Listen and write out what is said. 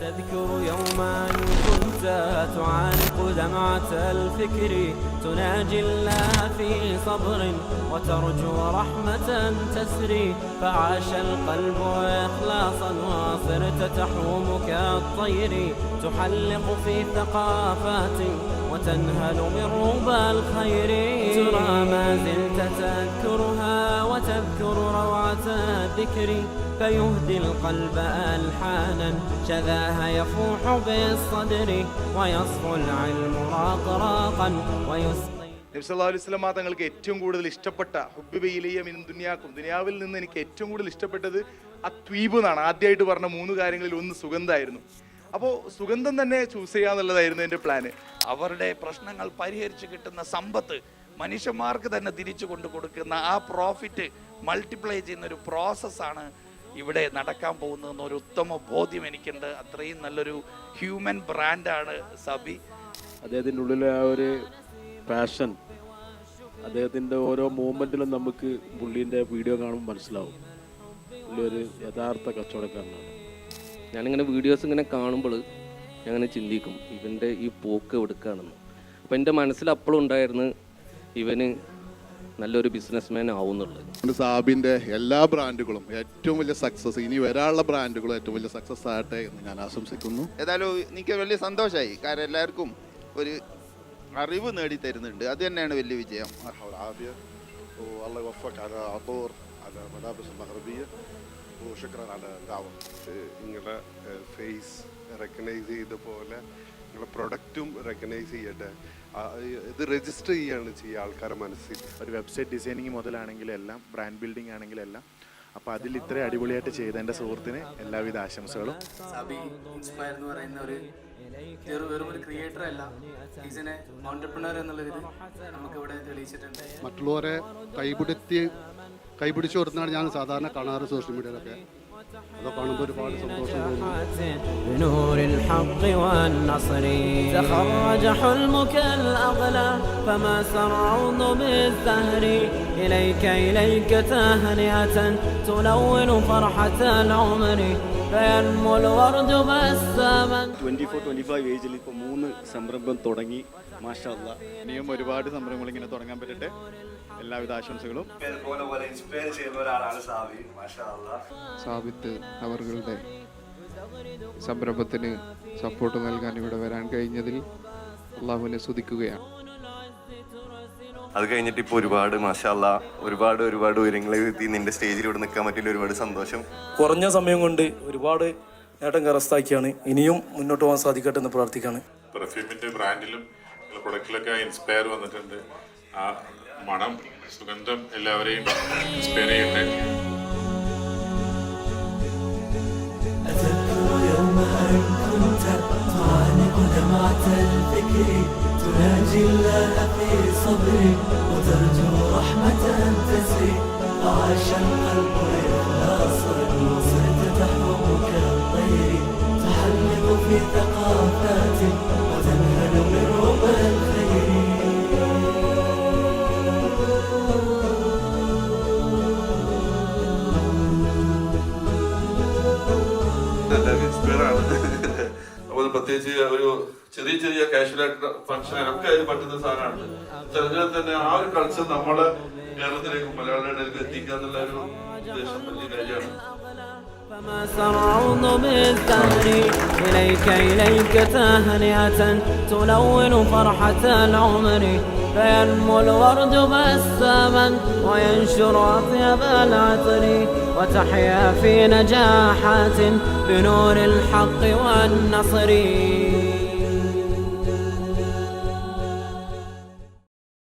تذكر يوما كنت تعانق دمعة الفكر تناجي الله في صبر وترجو رحمة تسري فعاش القلب إخلاصا وصرت تحوم كالطير تحلق في ثقافات وتنهل من ربى الخير ترى ما زلت تذكرها وتذكر روعة الذكر فيهدي القلب ألحانا شذاها يفوح بالصدر ويصفو العلم راقراقا ويسقي നബ്സല്ലാ അലൈഹി സ്വലമ തങ്ങൾക്ക് ഏറ്റവും കൂടുതൽ ഇഷ്ടപ്പെട്ട ഹുബിബയിലെയും ദുനിയാക്കും ദുനിയാവിൽ നിന്ന് എനിക്ക് ഏറ്റവും കൂടുതൽ ഇഷ്ടപ്പെട്ടത് ആ ദ്വീപ് എന്നാണ് ആദ്യമായിട്ട് പറഞ്ഞ മൂന്ന് കാര്യങ്ങളിൽ ഒന്ന് സുഗന്ധമായിരുന്നു അപ്പോൾ സുഗന്ധം തന്നെ ചൂസ് ചെയ്യാന്നുള്ളതായിരുന്നു എൻ്റെ പ്ലാന് അവരുടെ പ്രശ്നങ്ങൾ പരിഹരിച്ച് കിട്ടുന്ന സമ്പത്ത് മനുഷ്യന്മാർക്ക് തന്നെ തിരിച്ചു കൊണ്ട് കൊടുക്കുന്ന ആ പ്രോഫിറ്റ് മൾട്ടിപ്ലൈ ചെയ്യുന്ന ഒരു പ്രോസസ്സാണ് ഇവിടെ നടക്കാൻ പോകുന്നതെന്ന് ഒരു ഉത്തമ ബോധ്യം എനിക്കുണ്ട്. അത്രയും നല്ലൊരു ഹ്യൂമൻ ബ്രാൻഡാണ് സബി. അദ്ദേഹത്തിന്റെ ഉള്ളിലെ ആ ഒരു പാഷൻ അദ്ദേഹത്തിന്റെ ഓരോ മൂമെന്റിലും നമുക്ക് പുള്ളീന്റെ വീഡിയോ കാണുമ്പോൾ മനസ്സിലാവും. പുള്ളി ഒരു യഥാർത്ഥ കച്ചവടക്കാരനാണ്. ഞാനിങ്ങനെ വീഡിയോസ് ഇങ്ങനെ കാണുമ്പോൾ ഞാൻ അങ്ങനെ ചിന്തിക്കും ഇവന്റെ ഈ പോക്ക് എടുക്കുകയാണെന്ന് അപ്പം എന്റെ മനസ്സിൽ അപ്പോഴും ഉണ്ടായിരുന്നു ഇവന് നല്ലൊരു ബിസിനസ്മാൻ ആവുന്നുള്ളത് നമ്മുടെ സാബിന്റെ എല്ലാ ബ്രാൻഡുകളും ഏറ്റവും വലിയ സക്സസ് ഇനി വരാനുള്ള ബ്രാൻഡുകളും ഏറ്റവും വലിയ സക്സസ് ആകട്ടെ എന്ന് ഞാൻ ആശംസിക്കുന്നു ഏതായാലും എനിക്ക് വലിയ സന്തോഷമായി കാരണം എല്ലാവർക്കും ഒരു അറിവ് നേടി തരുന്നുണ്ട് അത് തന്നെയാണ് വലിയ വിജയം والعافيه والله يوفقك على عطور على ملابس المغربيه وشكرا على الدعوه നിങ്ങളുടെ ഫേസ് റെക്കഗ്നൈസ് ചെയ്ത പോലെ നിങ്ങളുടെ പ്രൊഡക്റ്റും റെക്കഗ്നൈസ് ചെയ്യട്ടെ. ഇത് രജിസ്റ്റർ ചെയ്യാണ് ചെയ്യുക ആൾക്കാരുടെ മനസ്സിൽ. ഒരു വെബ്സൈറ്റ് ഡിസൈനിങ് മുതലാണെങ്കിലും എല്ലാം ബ്രാൻഡ് ബിൽഡിംഗ് ആണെങ്കിലും എല്ലാം. അപ്പോൾ അതിൽ ഇത്ര അടിപൊളിയായിട്ട് ചെയ്ത എന്റെ സുഹൃത്തിന് എല്ലാവിധ ആശംസകളും. സബി ഇൻസ്പയർ എന്ന് പറയുന്ന ഒരു വെറും ഒരു ക്രിയേറ്റർ അല്ല. ഓണ്ടർപ്രണർ തെളിയിച്ചിട്ടുണ്ട്. മറ്റുള്ളവരെ കൈപിടുത്തി കൈപിടിച്ചു കൊടുത്താണ് ഞാൻ സാധാരണ കാണാറ് സോഷ്യൽ മീഡിയയിലൊക്കെ بنور الحق والنصر. تخرج حلمك الأغلى فما سرعون بالزهر. إليك إليك تهنئة تلون فرحة العمر. മൂന്ന് സംരംഭം തുടങ്ങി. മാഷല്ല ഇനിയും ഒരുപാട് സംരംഭങ്ങൾ ഇങ്ങനെ തുടങ്ങാൻ പറ്റട്ടെ. എല്ലാവിധ ആശംസകളും. സാബിത്ത് അവരുടെ സംരംഭത്തിന് സപ്പോർട്ട് നൽകാൻ ഇവിടെ വരാൻ കഴിഞ്ഞതിൽ അള്ളാഹുവിനെ സ്തുതിക്കുകയാണ്. അത് കഴിഞ്ഞിട്ട് ഇപ്പോൾ ഒരുപാട് മാഷാല്ല ഒരുപാട് ഒരുപാട് ഉയരങ്ങളിൽ എത്തി നിന്റെ സ്റ്റേജിൽ ഇവിടെ നിൽക്കാൻ പറ്റില്ല ഒരുപാട് സന്തോഷം കുറഞ്ഞ സമയം കൊണ്ട് ഒരുപാട് നേട്ടം കരസ്ഥാക്കിയാണ് ഇനിയും മുന്നോട്ട് പോകാൻ സാധിക്കട്ടെ എന്ന് പ്രാർത്ഥിക്കുകയാണ് പെർഫ്യൂമിന്റെ ബ്രാൻഡിലും പ്രൊഡക്റ്റിലൊക്കെ ഇൻസ്പയർ വന്നിട്ടുണ്ട് ആ മണം സുഗന്ധം എല്ലാവരെയും ഇൻസ്പയർ ചെയ്യട്ടെ أتذكر يوما كنت تعانق دمعة الفكر تناجي الله في صبري وترجو رحمة تسري عاش القلب إخلاصا وصرت تحبك الطير تحلق في ثقافات وتنهل من ربى الخير. ചെറിയ ചെറിയ കാഷ്വൽ ആയിട്ടുള്ള ഫംഗ്ഷനൊക്കെ അതിൽ പറ്റുന്ന സാധനമാണ് തെരഞ്ഞെടുപ്പ് തന്നെ ആ ഒരു കൾച്ചർ നമ്മളെ കേരളത്തിലേക്ക് മലയാളികളുടെ ഇടയിലേക്ക് എത്തിക്കുക എന്നുള്ള ഒരു ഉദ്ദേശം വലിയ കാര്യമാണ് فما سرعون بالدهر إليك إليك تهنئة تلون فرحة العمر فينمو الورد بساما وينشر أطيب العطر وتحيا في نجاحات بنور الحق والنصر